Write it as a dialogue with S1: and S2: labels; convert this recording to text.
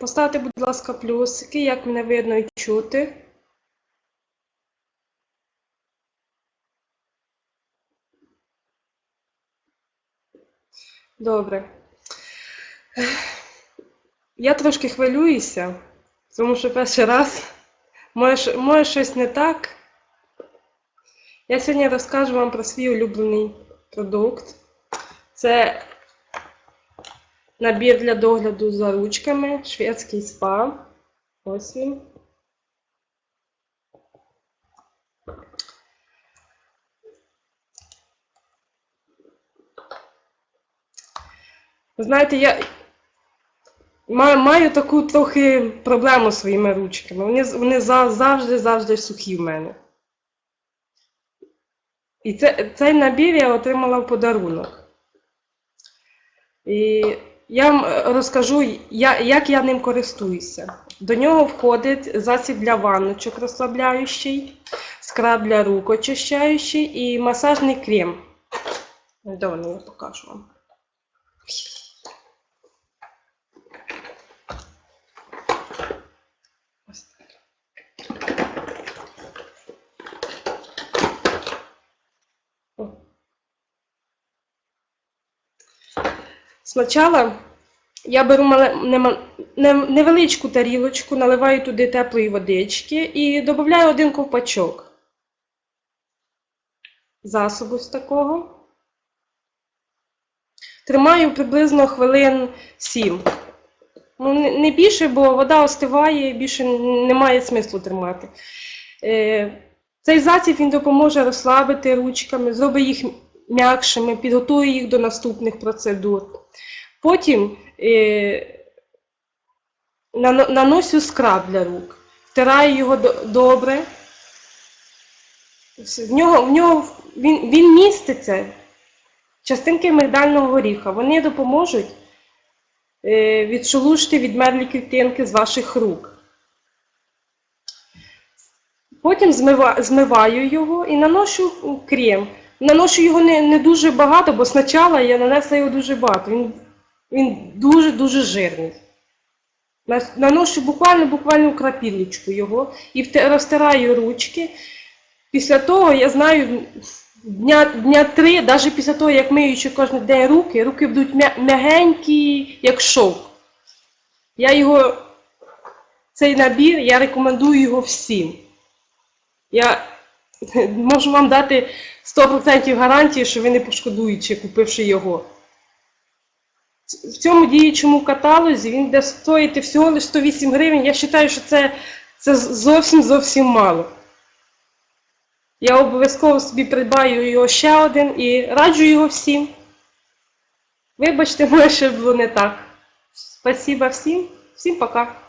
S1: Поставте, будь ласка, плюсики, як мене видно і чути. Добре. Я трошки хвилююся, тому що перший раз може, може щось не так. Я сьогодні розкажу вам про свій улюблений продукт. Це набір для догляду за ручками, шведський спа. Ось він. Знаєте, я маю, таку трохи проблему зі своїми ручками. Вони, вони завжди, завжди сухі в мене. І це, цей набір я отримала в подарунок. І я вам е, розкажу, як я ним користуюся. До нього входить засіб для ванночок розслабляючий, скраб для рук очищаючий і масажний крем. Де я покажу вам. Спочатку я беру невеличку тарілочку, наливаю туди теплої водички і додаю один ковпачок засобу з такого. Тримаю приблизно хвилин 7. Ну, не більше, бо вода остиває, більше немає смислу тримати. Е, Цей засіб він допоможе розслабити ручками, зробить їх м'якшими, підготує їх до наступних процедур. Потім е, нано- наношу скраб для рук, втираю його добре. В нього, в нього він, він міститься частинки мигдального горіха. Вони допоможуть е, відшелушити відмерлі клітинки з ваших рук. Потім змива, змиваю його і наношу крем. Наношу його не, не дуже багато, бо спочатку я нанесла його дуже багато. Він, він дуже-дуже жирний. Наношу буквально буквально крапілечку його і розтираю ручки. Після того я знаю, дня, дня три, навіть після того, як миючи кожен день руки, руки будуть м'ягенькі, як шовк. Я його, цей набір, я рекомендую його всім. Я можу вам дати 100% гарантії, що ви не пошкодуєте, купивши його. В цьому діючому каталозі він буде стоїти всього лише 108 гривень. Я вважаю, що це, це зовсім зовсім мало. Я обов'язково собі придбаю його ще один і раджу його всім. Вибачте, може, було не так. Спасибо всім. Всім пока.